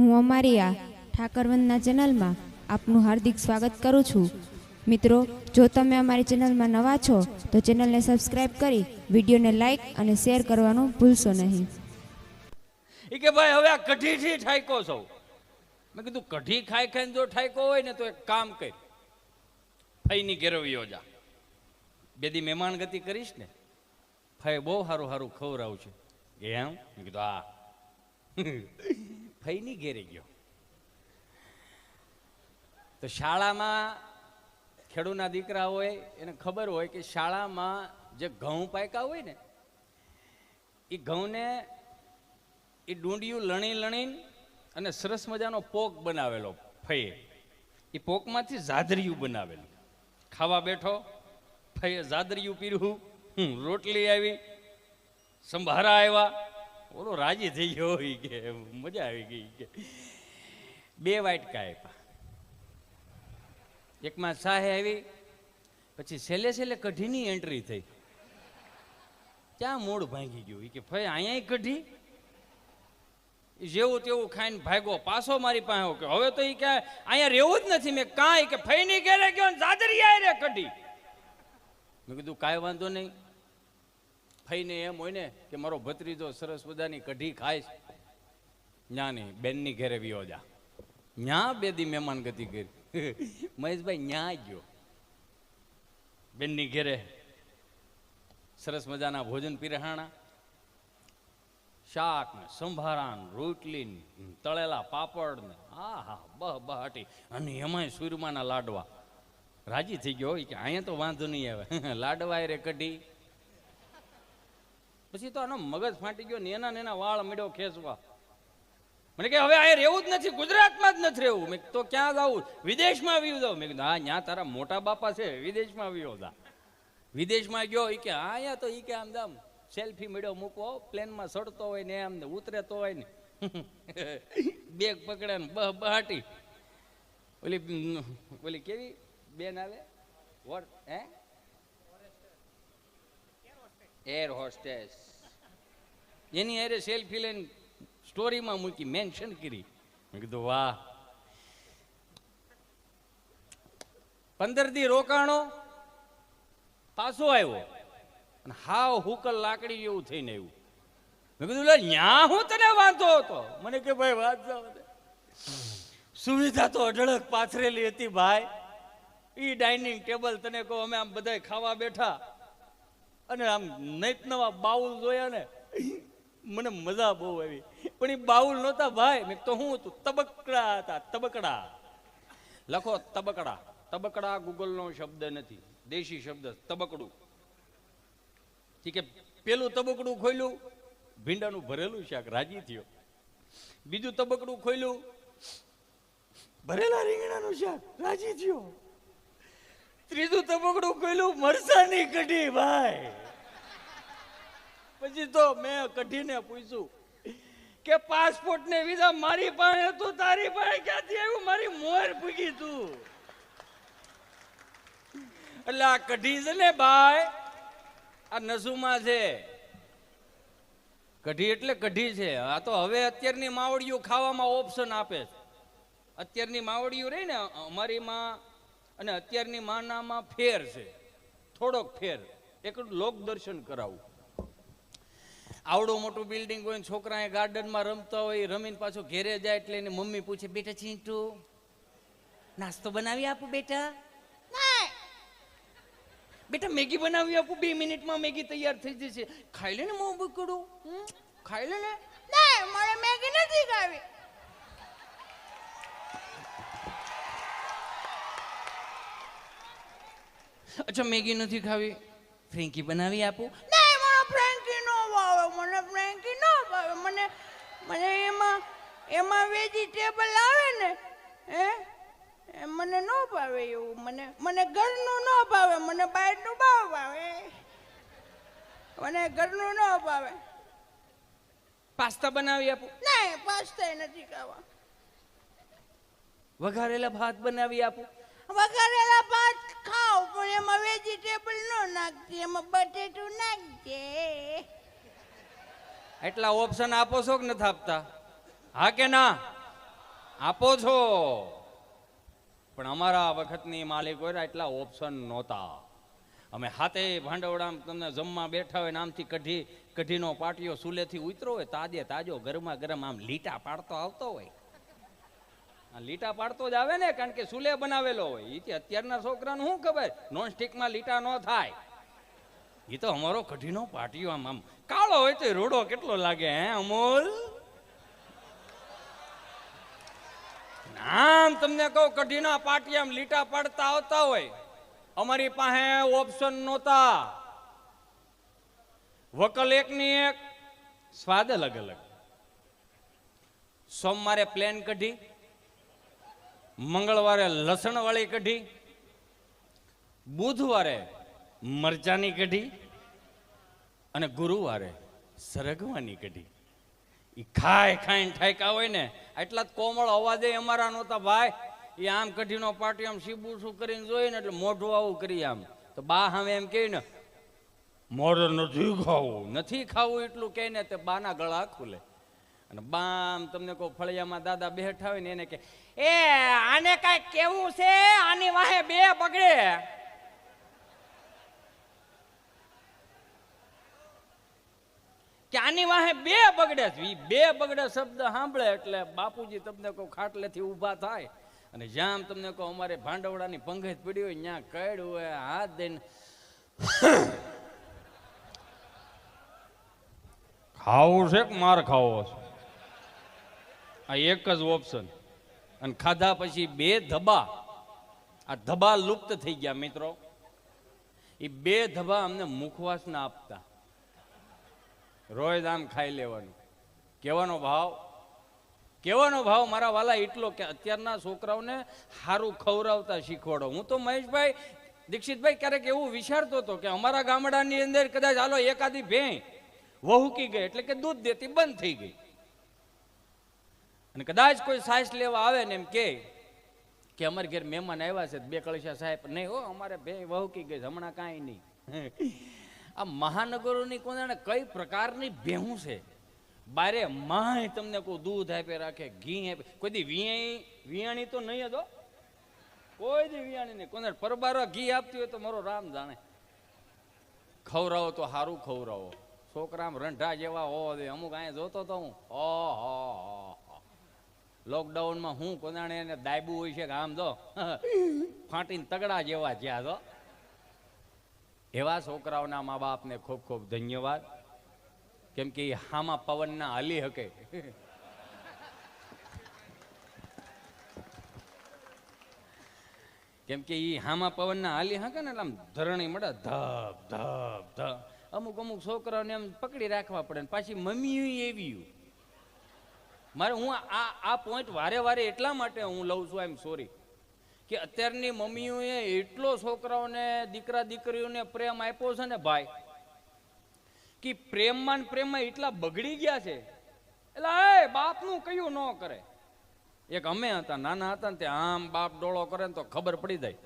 હું અમારી આ ઠાકરવંદના ચેનલમાં આપનું હાર્દિક સ્વાગત કરું છું. મિત્રો, જો તમે અમારી ચેનલમાં નવા છો, તો ચેનલને સબસ્ક્રાઇબ કરી વિડીયોને લાઈક અને શેર કરવાનું ભૂલશો નહીં. એ કે ભાઈ, હવે આ કઢીથી ઠાયકો છો. મેં કીધું, કઢી ખાઈ ખાઈને જો ઠાયકો હોય ને તો એક કામ કર. ફઈની ઘેરવીઓ જા. બે દી મહેમાન ગતિ કરીશ ને, ફઈ બહુ સારું સારું ખવડાવું છે. એમ? મેં કીધું, હા. ફઈની ઘેરે ગયો. તો શાળામાં ખેડૂના દીકરા હોય, એને ખબર હોય કે શાળામાં જે ઘઉં પાક્યા હોય ને એ ઘઉંને એ ડુંડિયું લણી લણીને અને સરસ મજાનો પોક બનાવેલો ફઈએ. એ પોકમાંથી ઝાદરિયું બનાવેલું. ખાવા બેઠો, ફઈએ ઝાદરિયું પીરું રોટલી આવી, સંભારા આવ્યા ઓલો રાજી થઈ ગયો હોય કે, મજા આવી ગઈ કે. બે વાટકા આપ્યા. એકમાં સાહે આવી, પછી છેલ્લે છેલ્લે કઢીની એન્ટ્રી થઈ. ત્યાં મૂળ ભાંગી ગયું. કે, ભાઈ અહીંયા કઢી? જેવું તેવું ખાઈને ભાગ્યો. પાછો મારી પાસે કે, હવે તો એ ક્યાં અહીંયા રહેવું જ નથી. મેં કાંઈ કે ફઈ નહીં ઘેરે ગયો ને દાદરિયા રે કઢી. મેં કીધું, કાંઈ વાંધો નહીં. ફઈને એમ હોય ને કે મારો ભત્રીજો સરસ મજાની કઢી ખાય છે. ન્યા નહીં બેનની ઘેરે વિયો જા ન્યા બે દી મહેમાન ગતિ કરી. મહેશભાઈ ન્યા ગયો. બેનની ઘેરે સરસ મજાના ભોજન પીરહાણા. શાક ને સંભારા ને રોટલી તળેલા પાપડ ને હા હા બહ બહાટી અને એમાંય સુરમાના લાડવા. રાજી થઈ ગયો કે અહીંયા તો વાંધો નહીં આવે. લાડવા રે કઢી. પછી તો આનો મગજ ફાટી ગયો ને એના ને એના વાળ મળ્યો ખેંચવા. મને કે, હવે અહીંયા રહેવું જ નથી, ગુજરાતમાં જ નથી રહેવું. મેં તો ક્યાં જાવું વિદેશમાં આવી જાવ મેં કીધું, હા ત્યાં તારા મોટા બાપા છે, વિદેશમાં આવ્યો જા. વિદેશમાં ગયો એ કે, હા અહીંયા તો ઈ કે આમ જામ, સેલ્ફી મેળ્યો મૂકો પ્લેનમાં ચડતો હોય ને આમ ને ઉતરે હોય ને. બેગ પકડે ને બહ બહાટી. ઓલી ઓલી કેવી બેન આવે? વોટ, હે? એર હોસ્ટેસ એની અરે સેલ્ફી લઈને સ્ટોરીમાં મૂકી મેન્શન કરી. મેં કીધું, વાહ. પંદર દી રોકાણો, પાછો આવ્યો. અને હાવ હુકલ લાકડી જેવું થઈને આવ્યું. મેં કીધું, લે, ન્યા હું તને વાંધો હતો? મને કે, ભાઈ, વાત સુવિધા તો અઢળક પાથરેલી હતી, ભાઈ. ઈ ડાઇનિંગ ટેબલ તને કહો, અમે આમ બધાય ખાવા બેઠા. અને આમ નૈત નવા બાઉલ જોયા ને, મને મજા બહુ આવી. પણ એ બાઉલ નહોતા ભાઈ, મેં તો હું હતું, તબકડા હતા, તબકડા. લખો તબકડા. તબકડા ગૂગલનો શબ્દ નથી, દેશી શબ્દ, તબકડું. ઠીક કે પેલું તબકડું ખોલ્યું, ભીંડાનું ભરેલું શાક, રાજી થયો. બીજું તબકડું ખોલ્યું, ભરેલા રીંગણાનું શાક, રાજી થયો. ત્રીજું તબકડું ખોલ્યું મરસાની કઢી, ભાઈ. પછી તો મેં કઢીને પૂછ્યું કે પાસપોર્ટ ને વિઝા મારી પાસે હતું, તારી પાસે ક્યાંથી આવ્યું? મારી મોર ભૂગી તું. એટલે આ કઢી છે ને, ભાઈ, આ નસુમાં છે. કઢી એટલે કઢી છે. આ તો હવે અત્યારની માવડીઓ ખાવામાં ઓપ્શન આપે છે. અત્યારની માવડીઓ રહી ને, અમારીમાં અને અત્યારની માનામાં ફેર છે. થોડોક ફેર. એક લોક દર્શન કરાવું. આવડું મોટું બિલ્ડિંગ હોય ને એ ગાર્ડનમાં રમતા હોય રમીને પાછો ઘેરે જાય એટલે એની મમ્મી પૂછે બેટા ચીંટુ નાસ્તો બનાવી આપું બેટા? બેટા મેગી બનાવી આપું બે મિનિટમાં મેગી તૈયાર થઈ જશે. ખાઈ લે ને મોં બકડું? ખાઈ લે ને? ના મારે મેગી નથી ખાવી. અચ્છા મેગી નથી ખાવી? ફ્રેન્કી બનાવી આપું. નહીં મને ફ્રેન્કી નો ભાવે મને ફ્રેન્કી નો ભાવે. મને મને એમાં એમાં વેજીટેબલ આવે ને હે? મને નો ભાવે એવું. મને મને ઘરનું નો ભાવે મને બહારનું ભાવ ભાવે. મને ઘરનું નો ભાવે. પાસ્તા બનાવી આપું. ના પાસ્તા નથી ખાવા. વઘારેલા ભાત બનાવી આપું. વઘારેલા ભાત વેજીટેબલ નો નાખતી એમાં બટેટું નાખજે. એટલા ઓપ્શન આપો છો કે નથી આપતા? હા કે ના? આપો છો. પણ અમારા વખતની માલિકો એટલા ઓપ્શન નહોતા. અમે હાથે ભાંડવડામાં તમને જમવા બેઠા હોય ને, આમથી કઢી, કઢીનો પાટિયો સુલેથી ઉતરો હોય, તાજે તાજો, ગરમા ગરમ, આમ લીટા પાડતો આવતો હોય. આ લીટા પાડતો જ આવે ને, કારણ કે સુલે બનાવેલો હોય. એ અત્યારના છોકરાને શું ખબર? નોનસ્ટિકમાં લીટા ન થાય. એ તો અમારો કઢીનો પાટિયો આમ આમ. કાળો હોય તો રોડો કેટલો લાગે, હે, અમોલ? આમ તમને કહું, કઢીના પાટિયામ લીટા પાડતા આવતા હોય. અમારી પાસે ઓપ્શન નહોતા. વકલ એકની એક, સ્વાદ અલગ અલગ. સોમવારે પ્લેન કઢી, મંગળવારે લસણ વાળી કઢી, બુધવારે મરચાની કઢી અને ગુરુવારે સરગવાની કઢી. એ ખાય ખાઈને ઠાયકા હોય ને એટલા જ કોમળ અવાજે અમારા નહોતા, ભાઈ એ આમ કઢીનો પાટી આમ શીબુ શું કરીને જોઈએ ને એટલે મોઢું આવું કરી આમ. તો બા હવે એમ કહે ને, મોઢે નથી ખાવું. નથી ખાવું એટલું કહે ને તે બાના ગળા ખુલે. અને બામ તમને કોઈ ફળિયામાં દાદા બેઠા હોય ને એને કે એ, આને કાંઈ કેવું છે? આની વાહે બે બગડે. કે આની વાહે બે બગડે બે બગડે શબ્દ સાંભળે એટલે બાપુજી તમને કહું ખાટલેથી ઊભા થાય. અને જ્યાં તમને કહો અમારે ભાંડવડાની પંગજ પડી હોય ત્યાં કડ હોય હાથ દઈને ખાવું છે કે માર ખાવો છે? આ એક જ ઓપ્શન અને ખાધા પછી બે ધબા. આ ધબા લુપ્ત થઈ ગયા મિત્રો. એ બે ધબા અમને મુખવાસ ના આપતા. રોજ આમ ખાઈ લેવાનું. કહેવાનો ભાવ? કહેવાનો ભાવ? મારા વાલા એટલો કે અત્યારના છોકરાઓને સારું ખવડાવતા શીખવાડો. હું તો મહેશભાઈ, દીક્ષિતભાઈ ક્યારેક એવું વિચારતો હતો કે અમારા ગામડાની અંદર કદાચ હાલો એકાદી ભેં વહુકી ગઈ એટલે કે દૂધ દેતી બંધ થઈ ગઈ. અને કદાચ કોઈ સાસ લેવા આવે ને એમ કે કે અમારે ઘેર મહેમાન આવ્યા છે, બે કળશા સાહેબ, નહીં હો, અમારે બે વહુકી ગઈ હમણાં કાંઈ નહીં. આ મહાનગરોની કોને કઈ પ્રકારની ભેહું છે? બારે માય તમને કોઈ દૂધ આપે, રાખે, ઘી આપે. કોઈ દી વિયાણી વિયાણી તો નહીં હતો કોઈ દી વિયાણી નહીં. કોને પરબારો ઘી આપતી હોય તો મારો રામ જાણે. ખવરાવો તો સારું ખવરાવો. છોકરા રંઢા જેવા હોવા અમુક અહીંયા જોતો તો હું ઓહો લોકડાઉનમાં હું કોનાણે એને દાયબું હોય છે કે આમ જો, ફાટીને તગડા જેવા જ્યાં જો. એવા છોકરાઓના મા બાપને ખૂબ ખૂબ ધન્યવાદ. કેમ કે હામાં પવનના હાલી હકે. કેમ કે એ હામાં પવનના હાલી હકે ને એટલે આમ ધરણી મળે, ધબ ધબ ધબ. અમુક અમુક છોકરાઓને એમ પકડી રાખવા પડે ને પાછી મમ્મી એવી મારે હું આ આ પોઈન્ટ વારે વારે એટલા માટે હું લઉં છું આઈ એમ સોરી કે અત્યારની મમ્મીઓએ એટલો છોકરાઓને, દીકરા, દીકરીઓને પ્રેમ આપ્યો છે ને ભાઈ, કે પ્રેમમાં પ્રેમમાં એટલા બગડી ગયા છે. એટલે, એ, બાપનું કયું ન કરે? એક અમે હતા, નાના હતા ને તે આમ બાપ ડોળો કરે ને તો ખબર પડી જાય.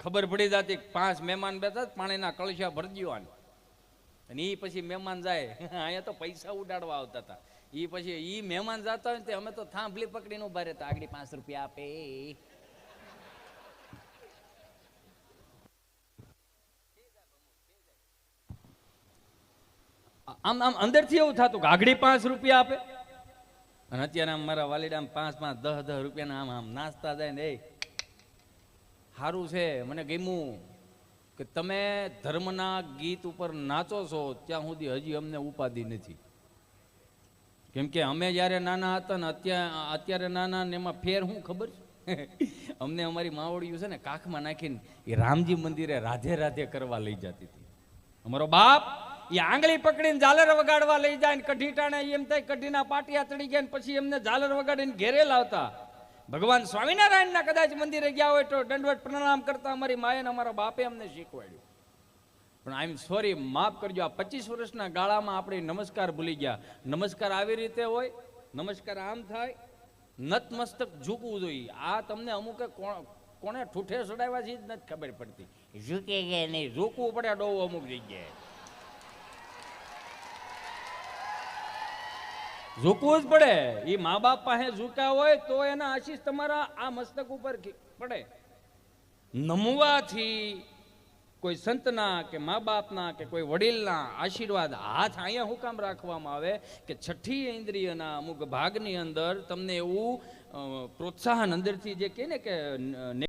ખબર પડી જતી પાંચ મહેમાન બેઠા પાણીના કળશા ભરી દેવાની. અને એ પછી મહેમાન જાય. અહીંયા તો પૈસા ઉડાડવા આવતા હતા. એ પછી એ મહેમાન જતા હોય ને અમે તો થાંભલી પકડીને ઊભા રહેતા. આગળ પાંચ રૂપિયા આપે. આમ આમ અંદરથી એવું થતું કે આગળ પાંચ રૂપિયા આપે. અને અત્યારે આમ મારા વાલીડા આમ પાંચ પાંચ, દસ દસ રૂપિયાના આમ આમ નાસ્તા જાય ને એ. સારું છે, મને ગમ્યું. કે તમે ધર્મના ગીત ઉપર નાચો છો, ત્યાં સુધી હજી અમને ઉપાધિ નથી. કેમ કે અમે જ્યારે નાના હતા ને અત્યારે અત્યારે નાના ને એમાં ફેર શું ખબર અમને અમારી માવડીયું છે ને કાખમાં નાખીને એ રામજી મંદિરે રાધે રાધે કરવા લઈ જતી હતી. અમારો બાપ એ આંગળી પકડીને ઝાલર વગાડવા લઈ જાય ને કઢી ટાણે એમ થાય કઢીના પાટિયા ચડી ગયા પછી એમને ઝાલર વગાડીને ઘેરે લાવતા. ભગવાન સ્વામિનારાયણના કદાચ મંદિરે ગયા હોય તો દંડવટ પ્રણામ કરતા અમારી માએ અમારા બાપે અમને શીખવાડ્યું. પણ આઈ એમ સોરી, માફ કરજો, આ પચીસ વર્ષના ગાળામાં આપણે નમસ્કાર ભૂલી ગયા. નમસ્કાર આવી રીતે હોય, નમસ્કાર આમ થાય, નતમસ્તક ઝૂકવું જોઈએ. આ તમને અમુક કોણ ઠૂઠે ચડાવ્યા છે જ નથી ખબર પડતી. ઝૂકે કે નહીં, ઝૂકવું પડે ડોવ અમુક જગ્યાએ. ઝૂકવું જ પડે. એ મા બાપ પાસે ઝૂક્યા હોય તો એના આશીષ તમારા આ મસ્તક ઉપર પડે. નમવાથી કોઈ સંતના કે મા બાપના કે કોઈ વડીલના આશીર્વાદ હાથ અહીંયા હું કામ રાખવામાં આવે કે છઠ્ઠી ઇન્દ્રિયના અમુક ભાગની અંદર તમને એવું પ્રોત્સાહન અંદરથી જે કહે ને કે